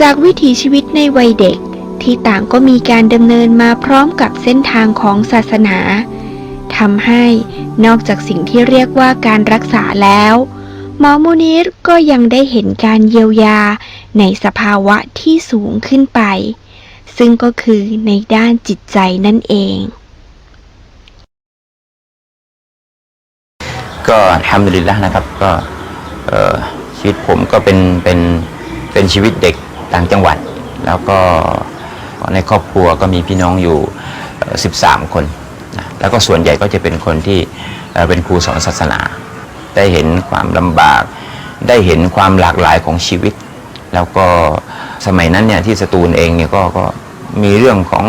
จากวิถีชีวิตในวัยเด็กที่ต่างก็มีการดำเนินมาพร้อมกับเส้นทางของศาสนาทำให้นอกจากสิ่งที่เรียกว่าการรักษาแล้ว หมอมูนิรก็ยังได้เห็นการเยียวยาในสภาวะที่สูงขึ้นไป ซึ่งก็คือในด้านจิตใจนั่นเอง ก็ทำดุลิลละนะครับก็ชีวิตผมก็เป็นเป็นเป็นชีวิตเด็ก ต่างจังหวัด แล้วก็ในครอบครัวก็มีพี่น้องอยู่ 13 คนนะแล้วก็ส่วนใหญ่ก็จะเป็นคนที่เป็นครูสอนศาสนา ได้เห็นความลำบาก ได้เห็นความหลากหลายของชีวิต แล้วก็สมัยนั้นเนี่ยที่สตูลเองเนี่ยก็ก็มีเรื่องของ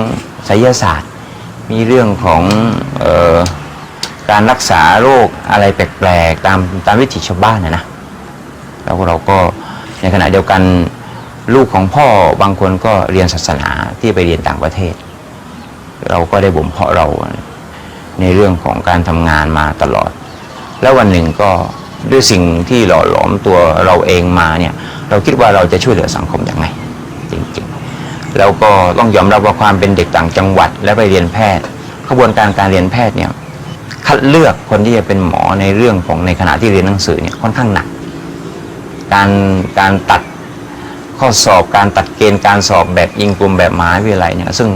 ไสยศาสตร์ มีเรื่องของออการรักษาโรคอะไรแปลกๆ ตามตามวิถีชาวบ้านนะนะแล้วเราก็ในขณะเดียวกัน ลูกของพ่อบางคนก็เรียนศาสนาที่ไปเรียนต่างประเทศ เราก็ได้บ่มเพาะเราในเรื่องของการทำงานมาตลอด แล้ววันหนึ่งก็ด้วยสิ่งที่หล่อหลอมตัวเราเองมาเนี่ยเราคิดว่าเราจะช่วยเหลือสังคมอย่างไงจริงๆแล้วก็ต้องยอมรับว่าความเป็นเด็กต่างจังหวัด และไปเรียนแพทย์ขบวนการการเรียนแพทย์เนี่ยคัดเลือกคนที่จะเป็นหมอในเรื่องของในขณะที่เรียนหนังสือเนี่ยค่อนข้างหนัก การการตัด ข้อสอบการตัดเกณฑ์การสอบแบบยิงกลุ่มแบบมหาวิทยาลัยเนี่ยซึ่ง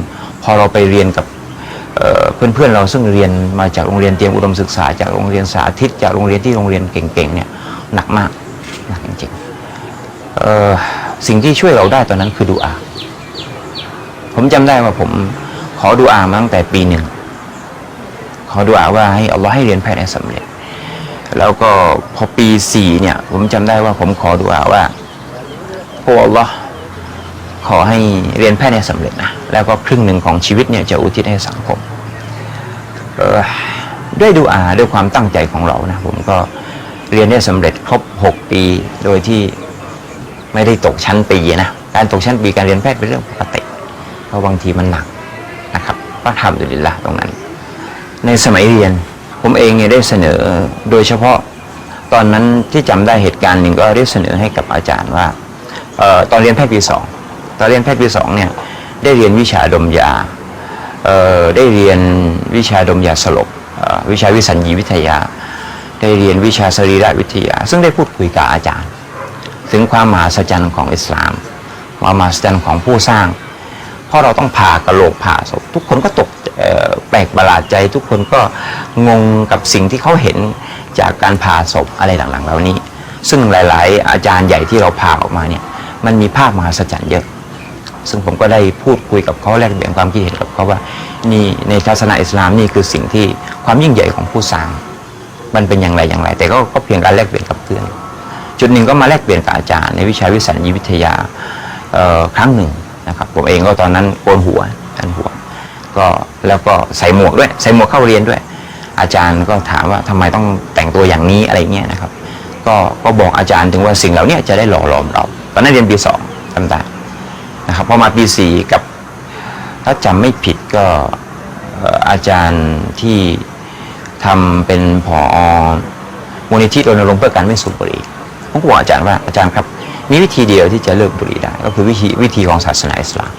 พอเราไปเรียนกับเอ่อเพื่อนๆเราซึ่งเรียนมาจากโรงเรียนเตรียมอุดมศึกษาจากโรงเรียนสาธิตจากโรงเรียนที่โรงเรียนเก่งๆเนี่ยหนักมากหนักจริงๆสิ่งที่ช่วยเราได้ตอนนั้นคือดูอา ผมจำได้ว่าผมขอดูอามาตั้งแต่ปีหนึ่งขอดูอาว่าให้อัลลอฮ์ให้เรียนแพทย์ให้สำเร็จ แล้วก็พอปีสี่เนี่ยผมจำได้ว่าผมขอดูอาว่า โอ้อัลลอฮ์ขอให้เรียนแพทย์ให้สำเร็จนะ แล้วก็ครึ่งหนึ่งของชีวิตเนี่ยจะอุทิศให้สังคมด้วยดูอาด้วยความตั้งใจของเรานะผมก็เรียนได้สำเร็จครบ 6 ปี โดยที่ไม่ได้ตกชั้นปีนะการตกชั้นปีการเรียนแพทย์เป็นเรื่องปกติเพราะบางทีมันหนักนะครับก็ทำดุลิลละตรงนั้น ในสมัยเรียนผมเองเนี่ยได้เสนอโดยเฉพาะตอนนั้นที่จำได้เหตุการณ์หนึ่งก็ได้เสนอให้กับอาจารย์ว่า ตอนเรียนแพทย์ปีสองตอนเรียนแพทย์ปีสองเนี่ยได้เรียนวิชาดมยาได้เรียนวิชาดมยาสลบวิชาวิสัญญีวิทยา ได้เรียนวิชาสรีรวิทยา ซึ่งได้พูดคุยกับอาจารย์ ถึงความมหัศจรรย์ของอิสลามความมหัศจรรย์ของผู้สร้าง เพราะเราต้องผ่ากระโหลกผ่าศพทุกคนก็ตกแปลกประหลาดใจทุกคนก็งงกับสิ่งที่เขาเห็นจากการผ่าศพอะไรต่างๆเหล่านี้ ซึ่งหลาย ๆ อาจารย์ใหญ่ที่เราผ่าออกมาเนี่ย มันมีภาพมหัศจรรย์เยอะ ซึ่งผมก็ได้พูดคุยกับเขาแลกเปลี่ยนความคิดเห็นกับเขาว่านี่ในศาสนาอิสลามนี่คือสิ่งที่ความยิ่งใหญ่ของผู้สร้าง มันเป็นอย่างไรอย่างไร แต่ก็ก็เพียงการแลกเปลี่ยนกับเพื่อนจุดหนึ่งก็มาแลกเปลี่ยนกับอาจารย์ในวิชาวิสัญญีวิทยาครั้งหนึ่งนะครับผมเองก็ตอนนั้นโกนหัวกันหัวก็แล้วก็ใส่หมวกด้วยใส่หมวกเข้าเรียนด้วย อาจารย์ก็ถามว่าทำไมต้องแต่งตัวอย่างนี้อะไรเงี้ยนะครับ ก็ก็บอกอาจารย์ถึงว่าสิ่งเหล่านี้จะได้หล่อหลอมเรา ตอนนั้นเรียนปีสองจำได้นะครับพอมาปีสี่กับถ้าจำไม่ผิดก็อาจารย์ที่ทำเป็นผอมูลนิธิรณรงค์เพื่อการไม่สูบบุหรี่ผมก็บอกอาจารย์ว่าอาจารย์ครับมีวิธีเดียวที่จะเลิกบุหรี่ได้ ก็คือวิธีวิธีของศาสนาอิสลาม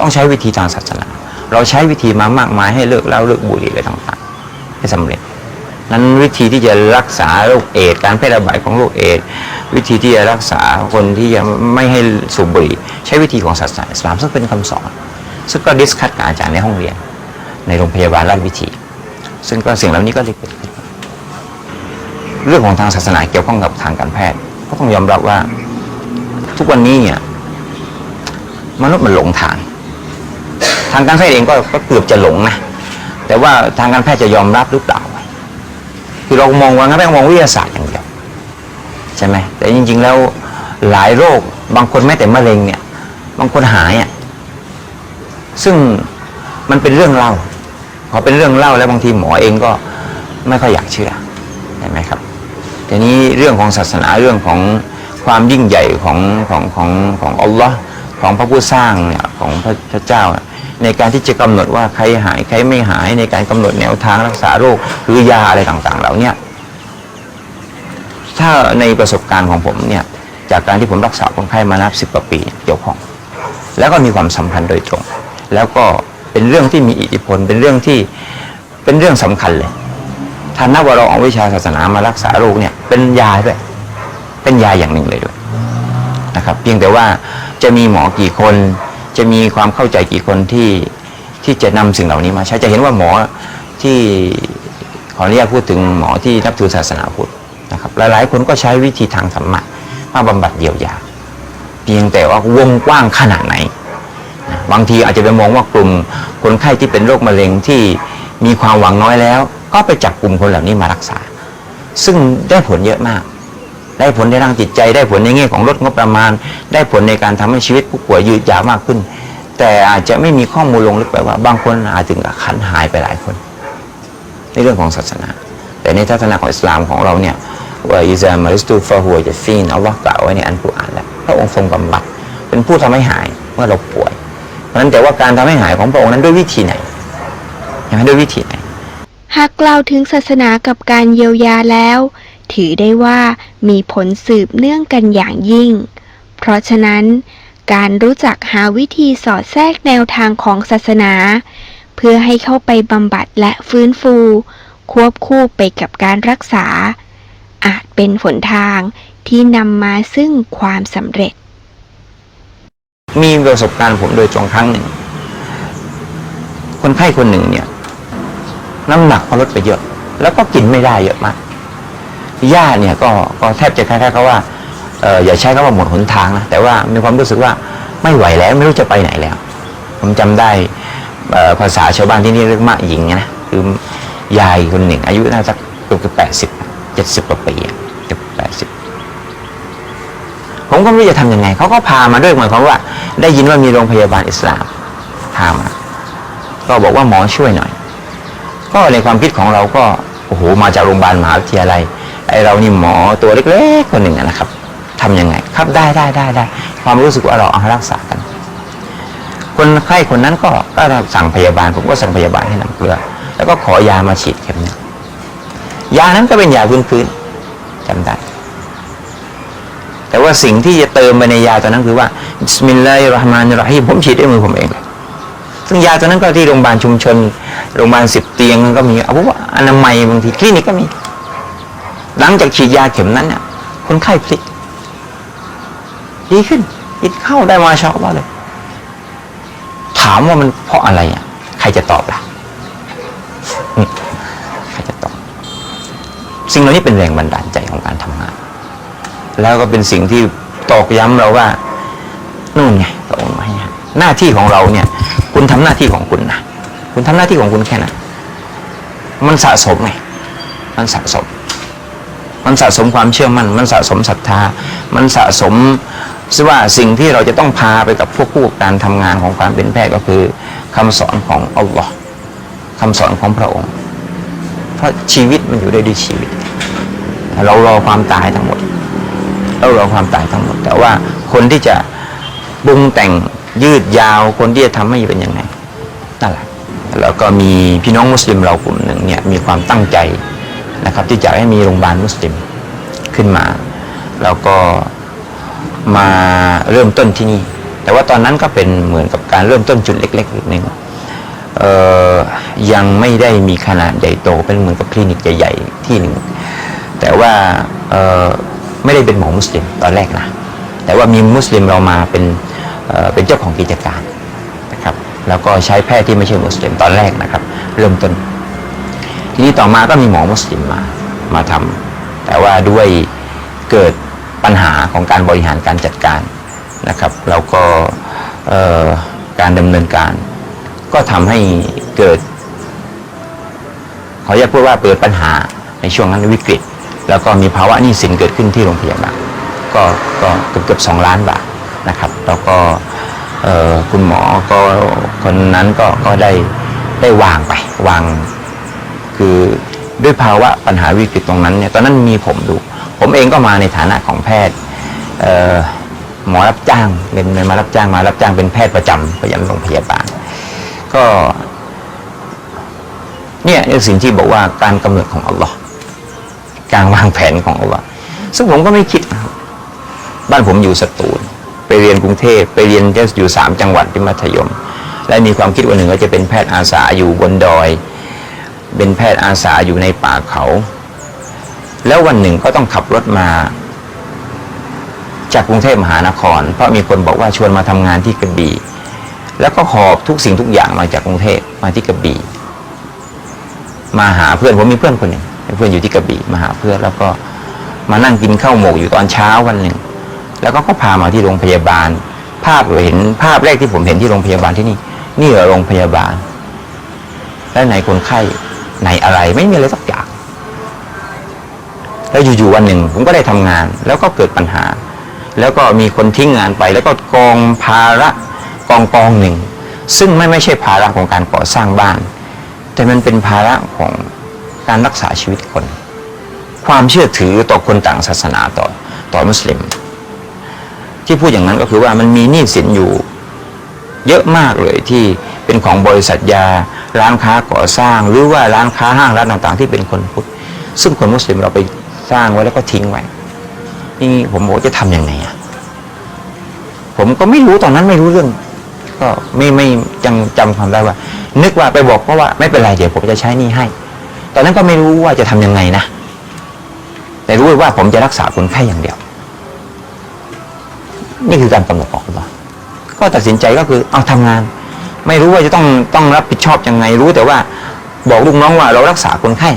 ต้องใช้วิธีทางศาสนา เราใช้วิธีมามากมายให้เลิกเล้าเลิกบุหรี่อะไรต่างๆให้สำเร็จ นั้นวิธีที่จะรักษาโรคเอดการแพร่ระบาดของโรคเอดวิธีที่จะรักษาคนที่ยังไม่ให้สูบบุหรี่ใช้วิธีของศาสนาอิสลามซึ่งเป็นคำสอน ซึ่งก็ดิสคัตกับอาจารย์ในห้องเรียน ในโรงพยาบาลราชวิถี ซึ่งก็สิ่งเหล่านี้ก็ได้เกิดขึ้นเรื่องของทางศาสนาเกี่ยวข้องกับทางการแพทย์ก็ต้องยอมรับว่า ทุกวันนี้เนี่ยมนุษย์มันหลงทาง ทางการแพทย์เองก็เกือบจะหลงนะแต่ว่าทางการแพทย์จะยอมรับหรือเปล่า คือเรามองว่างั้นแม่งมองวิทยาศาสตร์อย่างเดียวใช่ไหมแต่จริง ๆ แล้วหลายโรคบางคนแม้แต่มะเร็งเนี่ย บางคนหายอะซึ่งมันเป็นเรื่องเล่าพอเป็นเรื่องเล่าแล้วบางทีหมอเองก็ไม่ค่อยอยากเชื่อใช่ไหมครับทีนี้เรื่องของศาสนาเรื่องของความยิ่งใหญ่ของของของของอัลลอฮ์ของพระผู้สร้างเนี่ยของพระพระเจ้าเนี่ย ในการที่จะกำหนดว่าใครหายใครไม่หายในการกำหนดแนวทางรักษาโรคหรือยาอะไรต่างๆ เหล่านี้ถ้าในประสบการณ์ของผมเนี่ยจากการที่ผมรักษาคนไข้มานับสิบกว่าปีเกี่ยวข้อง แล้วก็มีความสัมพันธ์โดยตรง แล้วก็เป็นเรื่องที่มีอิทธิพล เป็นเรื่องที่เป็นเรื่องสำคัญเลยท่านนักว่าเราเอาวิชาศาสนามารักษาโรคเนี่ยเป็นยาด้วย เป็นยาอย่างหนึ่งเลยด้วยนะครับ เพียงแต่ว่าจะมีหมอกี่คน จะมีความเข้าใจกี่คนที่ที่จะนำสิ่งเหล่านี้มาใช้จะเห็นว่าหมอที่ขออนุญาตพูดถึงหมอที่นับถือศาสนาพุทธนะครับหลายๆ คนก็ใช้วิธีทางธรรมะมาบำบัดเยียวยา เพียงแต่ว่าวงกว้างขนาดไหน บางทีอาจจะไปมองว่ากลุ่มคนไข้ที่เป็นโรคมะเร็งที่มีความหวังน้อยแล้ว ก็ไปจับกลุ่มคนเหล่านี้มารักษา ซึ่งได้ผลเยอะมาก ได้ผลในทางจิตใจ ได้ผลในแง่ของลดงบประมาณ ได้ผลในการทำให้ชีวิตผู้ป่วยยืดยาวมากขึ้น แต่อาจจะไม่มีข้อมูลลงลึกไปว่า บางคนอาจถึงกับขันหายไปหลายคน ในเรื่องของศาสนา แต่ในทัศนะของอิสลามของเราเนี่ยว่าอิซามาริสตูฟาหัวจะฟีนอัลลอฮ์กล่าวไว้ในอันกุรอานแล้วพระองค์ทรงบำบัดเป็นผู้ทำให้หายเมื่อเราป่วยเพราะนั้นแต่ว่าการทำให้หายของพระองค์นั้นด้วยวิธีไหนยังด้วยวิธีไหนหากกล่าวถึงศาสนากับการเยียวยาแล้ว ถือได้ว่ามีผลสืบเนื่องกันอย่างยิ่ง เพราะฉะนั้น การรู้จักหาวิธีสอดแทรกแนวทางของศาสนา เพื่อให้เข้าไปบำบัดและฟื้นฟู ควบคู่ไปกับการรักษา อาจเป็นหนทางที่นำมาซึ่งความสำเร็จ มีประสบการณ์ผมโดยตรงครั้งหนึ่ง คนไข้คนหนึ่งเนี่ย น้ำหนักเขาลดไปเยอะ แล้วก็กินไม่ได้เยอะมาก ญาติเนี่ยก็ก็แทบจะคล้ายๆกับว่าเอออย่าใช้คำว่าหมดหนทางนะแต่ว่ามีความรู้สึกว่าไม่ไหวแล้วไม่รู้จะไปไหนแล้ว ผมจำได้ภาษาชาวบ้านที่นี่เรียกมะหญิงนะคือยายคนหนึ่ง อายุน่าจะเกือบแปดสิบเจ็ดสิบกว่าปีอะเกือบแปดสิบผมก็ไม่รู้จะทำยังไงเขาก็พามาด้วยหมายความว่า ได้ยินว่ามีโรงพยาบาลอิสลามพามาก็บอกว่าหมอช่วยหน่อย ก็ในความคิดของเราก็โอ้โหมาจากโรงพยาบาลมหาวิทยาลัย ไอเรานี่หมอตัวเล็กๆคนหนึ่งนะครับทำยังไง ครับได้ได้ได้ได้ความรู้สึกว่าเราเอารักษากัน คนไข้คนนั้นก็ก็สั่งพยาบาลผมก็สั่งพยาบาลให้น้ำเกลือ แล้วก็ขอยามาฉีดเข็มนึงยานั้นก็เป็นยาพื้นๆจำได้แต่ว่าสิ่งที่จะเติมไปในยาตัวนั้นคือว่าบิสมิลลาฮิรราะห์มานิรราะฮีมผมฉีดด้วยมือผมเองเลยซึ่งยาตัวนั้นก็ที่โรงพยาบาลชุมชน โรงพยาบาลสิบเตียงก็มีเอาพวกอนามัยบางทีคลินิกก็มี หลังจากฉีดยาเข็มนั้นเนี่ยคนไข้พลิก ดีขึ้นกินข้าวได้มาชอัลลอฮ์เลย ถามว่ามันเพราะอะไรอะ ใครจะตอบล่ะใครจะตอบ สิ่งเหล่านี้เป็นแรงบันดาลใจของการทำงาน แล้วก็เป็นสิ่งที่ตอกย้ำเราว่านู่นไงพระองค์ให้หาหน้าที่ของเราเนี่ย คุณทำหน้าที่ของคุณนะคุณทำหน้าที่ของคุณแค่นั้นมันสะสมไงมันสะสม มันสะสมความเชื่อมั่นมันสะสมศรัทธา มันสะสมซึ่งว่าสิ่งที่เราจะต้องพาไปกับพวกผู้การทำงานของความเป็นแพทย์ก็คือคำสอนของอัลลอฮ์คำสอนของพระองค์ เพราะชีวิตมันอยู่ได้ด้วยชีวิต เรารอความตายทั้งหมด เรารอความตายทั้งหมด แต่ว่าคนที่จะปรุงแต่งยืดยาวคนที่จะทำให้เป็นยังไงนั่นแหละแล้วก็มีพี่น้องมุสลิมเรากลุ่มหนึ่งเนี่ยมีความตั้งใจ นะครับ ที่จะให้มีโรงพยาบาลมุสลิมขึ้นมา แล้วก็มาเริ่มต้นที่นี่ แต่ว่าตอนนั้นก็เป็นเหมือนกับการเริ่มต้นจุดเล็กๆนิดนึงเอ่อยังไม่ได้มีขนาดใหญ่โตเป็นเหมือนกับคลินิกใหญ่ๆที่หนึ่งแต่ว่าไม่ได้เป็นหมอมุสลิมตอนแรกนะแต่ว่ามีมุสลิมเรามาเป็นเเป็นเจ้าของกิจการนะครับ แล้วก็ใช้แพทย์ที่ไม่ใช่มุสลิมตอนแรกนะครับ เริ่มต้น ทีนี้ต่อมาก็มีหมอมุสลิมมามาทำแต่ว่าด้วยเกิดปัญหาของการบริหารการจัดการนะครับ แล้วก็การดำเนินการ ก็ทำให้เกิดขออนุญาตพูดว่าเกิดปัญหาในช่วงนั้นวิกฤต แล้วก็มีภาวะหนี้สินเกิดขึ้นที่โรงพยาบาลก็ก็เกือบเกือบสองล้านบาทนะครับ แล้วก็คุณหมอก็คนนั้นก็ก็ได้ได้วางไปวาง คือด้วยภาวะปัญหาวิกฤตตรงนั้นเนี่ยตอนนั้นมีผมดู ผมเองก็มาในฐานะของแพทย์หมอรับจ้างเป็นมารับจ้างมารับจ้างเป็นแพทย์ประจำประจำโรงพยาบาลก็เนี่ยสิ่งที่บอกว่าการกำหนดของอัลลอฮ์การวางแผนของอัลลอฮ์ซึ่งผมก็ไม่คิด บ้านผมอยู่สตูล ไปเรียนกรุงเทพไปเรียนอยู่สามจังหวัดที่มัธยม และมีความคิดวันหนึ่งว่าจะเป็นแพทย์อาสาอยู่บนดอย เป็นแพทย์อาสาอยู่ในป่าเขา แล้ววันหนึ่งก็ต้องขับรถมา จากกรุงเทพมหานคร เพราะมีคนบอกว่าชวนมาทำงานที่กระบี่แล้วก็หอบทุกสิ่งทุกอย่างมาจากกรุงเทพมาที่กระบี่มาหาเพื่อนผมมีเพื่อนคนหนึ่งเพื่อนอยู่ที่กระบี่มาหาเพื่อนแล้วก็มานั่งกินข้าวหมกอยู่ตอนเช้าวันหนึ่ง แล้วก็ก็พามาที่โรงพยาบาล ภาพเราเห็นภาพแรกที่ผมเห็นที่โรงพยาบาลที่นี่ นี่เหรอโรงพยาบาล แล้วไหนคนไข้ ไหนอะไรไม่มีอะไรสักอย่าง แล้วอยู่ๆวันหนึ่ง ผมก็ได้ทำงาน แล้วก็เกิดปัญหา แล้วก็มีคนทิ้งงานไป แล้วก็กองภาระกองกองหนึ่ง ซึ่งไม่ไม่ใช่ภาระของการก่อสร้างบ้าน แต่มันเป็นภาระของการรักษาชีวิตคน ความเชื่อถือต่อคนต่างศาสนาต่อต่อมุสลิม ที่พูดอย่างนั้นก็คือว่ามันมีหนี้สินอยู่ เยอะมากเลยที่เป็นของบริษัทยา ร้านค้าก่อสร้างหรือว่าร้านค้าห้างร้านต่างๆ ที่เป็นคนพุทธซึ่งคนมุสลิมเราไปสร้างไว้แล้วก็ทิ้งไว้นี่ผมบอกจะทำยังไงอะผมก็ไม่รู้ตอนนั้นไม่รู้เรื่อง ก็ไม่ไม่ยังจำความได้ว่า นึกว่าไปบอกเพราะว่าไม่เป็นไรเดี๋ยวผมจะใช้หนี่ให้ ตอนนั้นก็ไม่รู้ว่าจะทำยังไงนะแต่รู้ว่าผมจะรักษาคนไข้อย่างเดียว นี่คือการกำหนดของอัลลอฮ์ก็ตัดสินใจก็คือเอาทำงาน ไม่รู้ว่าจะต้องต้องรับผิดชอบยังไงรู้แต่ว่าบอกลูกน้องว่าเรารักษาคนไข้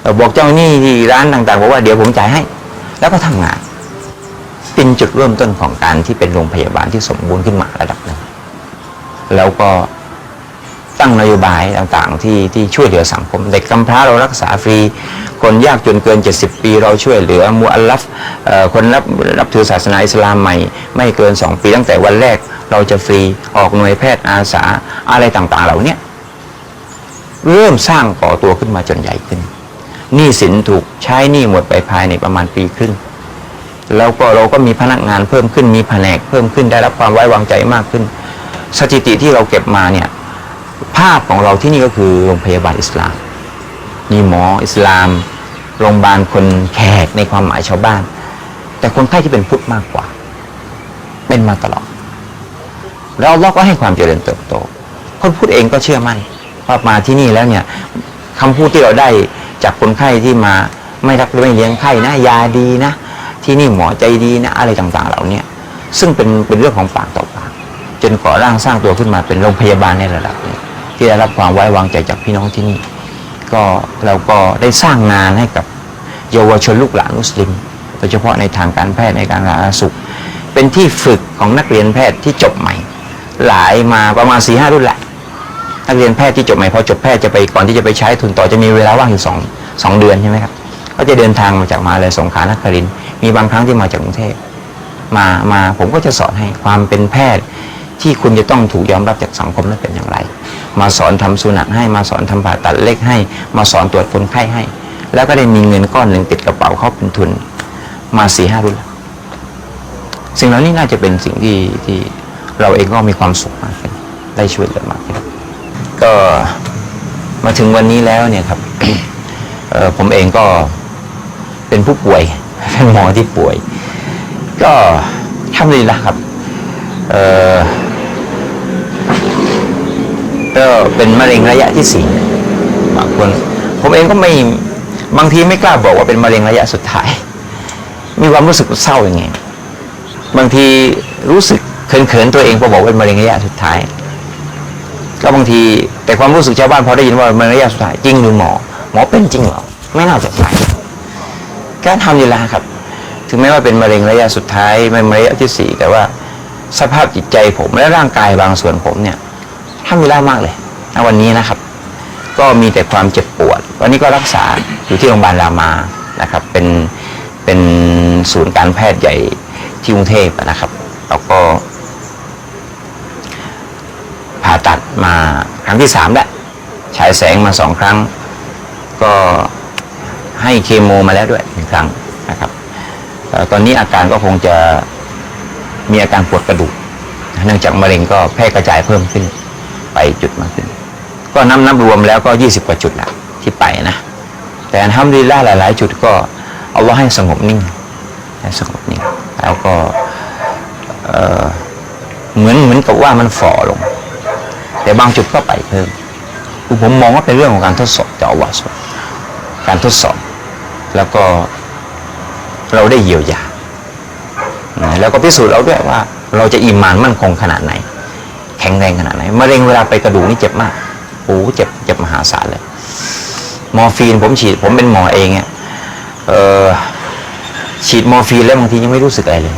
เอ่อบอกเจ้าหนี้ที่ร้านต่างๆบอกว่าเดี๋ยวผมจ่ายให้ แล้วก็ทำงาน เป็นจุดเริ่มต้นของการที่เป็นโรงพยาบาลที่สมบูรณ์ขึ้นมาระดับหนึ่งแล้วก็ ตั้งนโยบายต่างๆ ที่ที่ช่วยเหลือสังคมเด็กกำพร้าเรารักษาฟรี คนยากจนเกิน 70 ปี เราช่วยเหลือมูอัลลัฟเอ่อคนรับรับถือศาสนาอิสลามใหม่ ไม่เกิน 2 ปีตั้งแต่วันแรกเราจะฟรีออกหน่วยแพทย์อาสาอะไรต่างๆ เหล่านี้เริ่มสร้างก่อตัวขึ้นมาจนใหญ่ขึ้นหนี้สินถูกใช้หนี้หมดไปภายในประมาณปีครึ่งแล้วก็เราก็มีพนักงานเพิ่มขึ้นมีแผนกเพิ่มขึ้นได้รับความไว้วางใจมากขึ้น สถิติที่เราเก็บมาเนี่ย ภาพของเราที่นี่ก็คือโรงพยาบาลอิสลาม มีหมออิสลาม โรงพยาบาลคนแขกในความหมายชาวบ้าน แต่คนไข้ที่เป็นพุทธมากกว่า เป็นมาตลอด แล้วอัลเลาก็ให้ความเจริญเติบโต คนพูดเองก็เชื่อมั่นว่ามาที่นี่แล้วเนี่ยคำพูดที่เราได้จากคนไข้ที่มาไม่รักไม่เลี้ยงไข้นะยาดีนะ ที่นี่หมอใจดีนะ อะไรต่างๆเหล่านี้ซึ่งเป็นเป็นเรื่องของปากต่อปากจนก่อร่างสร้างตัวขึ้นมาเป็นโรงพยาบาลในระดับหนี้ ที่ได้รับความไว้วางใจจากพี่น้องที่นี่ ก็เราก็ได้สร้างงานให้กับเยาวชนลูกหลานมุสลิมโดยเฉพาะในทางการแพทย์ในการสาธารณสุข เป็นที่ฝึกของนักเรียนแพทย์ที่จบใหม่ หลายมาประมาณสี่ห้ารุ่นแหละนักเรียนแพทย์ที่จบใหม่พอจบแพทย์จะไปก่อนที่จะไปใช้ทุนต่อจะมีเวลาว่างอยู่สองสองเดือนใช่ไหมครับก็จะเดินทางมาจากมาเลยสงขลานครินมีบางครั้งที่มาจากกรุงเทพมามาผมก็จะสอนให้ความเป็นแพทย์ที่คุณจะต้องถูกยอมรับจากสังคมนั้นเป็นอย่างไร มาสอนทำสุนัขให้มาสอนทำผ่าตัดเล็กให้ มาสอนตรวจคนไข้ให้ แล้วก็ได้มีเงินก้อนหนึ่งติดกระเป๋าเข้าเป็นทุน มาสี่ห้ารุ่นแล้วสิ่งเหล่านี้น่าจะเป็นสิ่งที่ที่เราเองก็มีความสุขมากขึ้นได้ช่วยเหลือมากขึ้นก็มาถึงวันนี้แล้วเนี่ยครับผมเองก็เป็นผู้ป่วยเป็นหมอที่ป่วย ก็ทำดีละครับเอ่อ ก็เป็นมะเร็งระยะที่สี่บางคนผมเองก็ไม่บางทีไม่กล้าบอกว่าเป็นมะเร็งระยะสุดท้าย มีความรู้สึกเศร้าอย่างไงบางทีรู้สึกเขินๆตัวเองพอบอกเป็นมะเร็งระยะสุดท้าย ก็บางทีแต่ความรู้สึกชาวบ้านพอได้ยินว่ามะเร็งระยะสุดท้ายจริงหรือหมอ หมอเป็นจริงเหรอไม่น่าจะใช่การทำอยู่แล้วครับ ถึงแม้ว่าเป็นมะเร็งระยะสุดท้ายไม่มะเร็งระยะที่สี่แต่ว่าสภาพจิตใจผมและร่างกายบางส่วนผมเนี่ย ทำอยู่แล้มากเลยณวันนี้นะครับ ก็มีแต่ความเจ็บปวด วันนี้ก็รักษาอยู่ที่โรงพยาบาลรามานะครับ เป็นเป็นศูนย์การแพทย์ใหญ่ที่กรุงเทพนะครับแล้วก็ผ่าตัดมาครั้งที่สามแล้วฉายแสงมาสองครั้ง ก็ให้เคโมมาแล้วด้วยหนึ่งครั้งนะครับอตอนนี้อาการก็คงจะมีอาการปวดกระดูก เนื่องจากมะเร็งก็แพร่กระจายเพิ่มขึ้น ไปจุดมากขึ้น ก็นับนับรวมแล้วก็ 20 กว่าจุดละที่ไปนะ แต่ทำดีล่าหลาย ๆ จุดก็เอาว่าให้สงบนิ่งให้สงบนิ่ง แล้วก็เออเหมือนเหมือนกับว่ามันฝ่อลง แต่บางจุดก็ไปเพิ่มคือผมมองว่าเป็นเรื่องของการทดสอบจากอัลลอฮฺสุบการทดสอบ แล้วก็เราได้เยียวยา แล้วก็พิสูจน์เราด้วยว่าเราจะอีมานมั่นคงขนาดไหน แข็งแรงขนาดไหนมะเร็งเวลาไปกระดูกนี่เจ็บมากโอ้เจ็บเจ็บมหาศาลเลย มอร์ฟีนผมฉีดผมเป็นหมอเองเนี่ยเออฉีดมอร์ฟีนแล้วบางทียังไม่รู้สึกอะไรเลย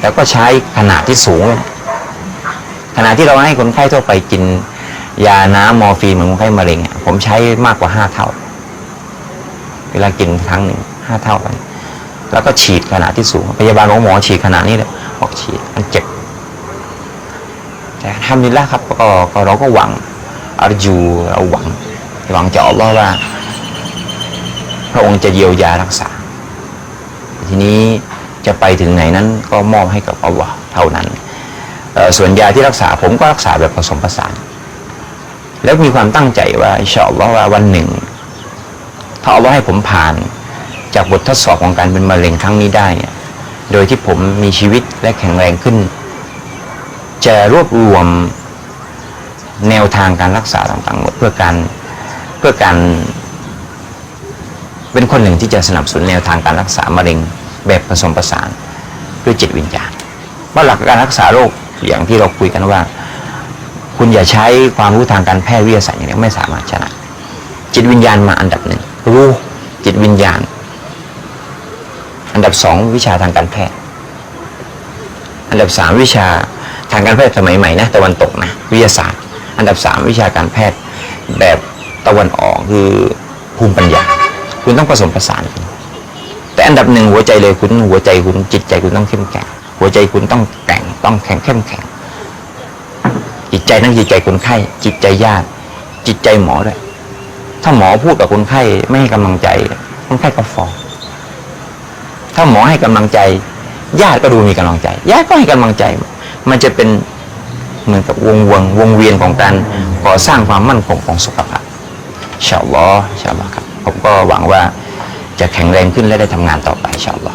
แล้วก็ใช้ขนาดที่สูงเลยนะขณะที่เราให้คนไข้ทั่วไปกินยาน้ำมอร์ฟีนเหมือนคนไข้มะเร็งผมใช้มากกว่าห้าเท่า เวลากินครั้งหนึ่งห้าเท่ากัน แล้วก็ฉีดขนาดที่สูง พยาบาลของหมอฉีดขนาดนี้เลยบอกฉีดมันเจ็บ แต่ทำดีแล้วครับก็ก็เราก็หวังอารจูเราหวังหวังจะอัลลอฮ์ว่า พระองค์จะเยียวยารักษา ทีนี้จะไปถึงไหนนั้นก็มอบให้กับอัลลอฮ์เท่านั้น ส่วนยาที่รักษาผมก็รักษาแบบผสมผสาน แล้วมีความตั้งใจว่าอิชาอัลลอฮ์ว่าวันหนึ่ง ถ้าอัลลอฮ์ให้ผมผ่านจากบททดสอบของการเป็นมะเร็งครั้งนี้ได้เนี่ยโดยที่ผมมีชีวิตและแข็งแรงขึ้น จะรวบรวมแนวทางการรักษาต่างๆหมดเพื่อการเพื่อการ เป็นคนหนึ่งที่จะสนับสนุนแนวทางการรักษามะเร็งแบบผสมผสานด้วยจิตวิญญาณว่าหลักการรักษาโรคอย่างที่เราคุยกันว่า คุณอย่าใช้ความรู้ทางการแพทย์วิทยาศาสตร์อย่างเดียวไม่สามารถชนะ จิตวิญญาณมาอันดับหนึ่งรู้จิตวิญญาณ อันดับสองวิชาทางการแพทย์ อันดับสามวิชา ทางการแพทย์สมัยใหม่นะตะวันตกนะวิทยาศาสตร์ อันดับสามวิชาการแพทย์แบบตะวันออกคือภูมิปัญญา คุณต้องผสมผสานแต่อันดับหนึ่งหัวใจเลยคุณหัวใจคุณจิตใจคุณต้องเข้มแข็งหัวใจคุณต้องแกร่งต้องแข็งเข้มแข็งจิตใจนั่นจิตใจคนไข้ จิตใจญาติ จิตใจหมอด้วยถ้าหมอพูดกับคนไข้ไม่ให้กำลังใจคนไข้ก็ฟ้องถ้าหมอให้กำลังใจ ญาติก็ดูมีกำลังใจ ญาติก็ให้กำลังใจ มันจะเป็นเหมือนกับวงวงวงเวียนของการก่อสร้างความมั่นคงของสุขภาพชาวลอชาอัลลอครับ ผมก็หวังว่าจะแข็งแรงขึ้นและได้ทำงานต่อไปชาอัลลอ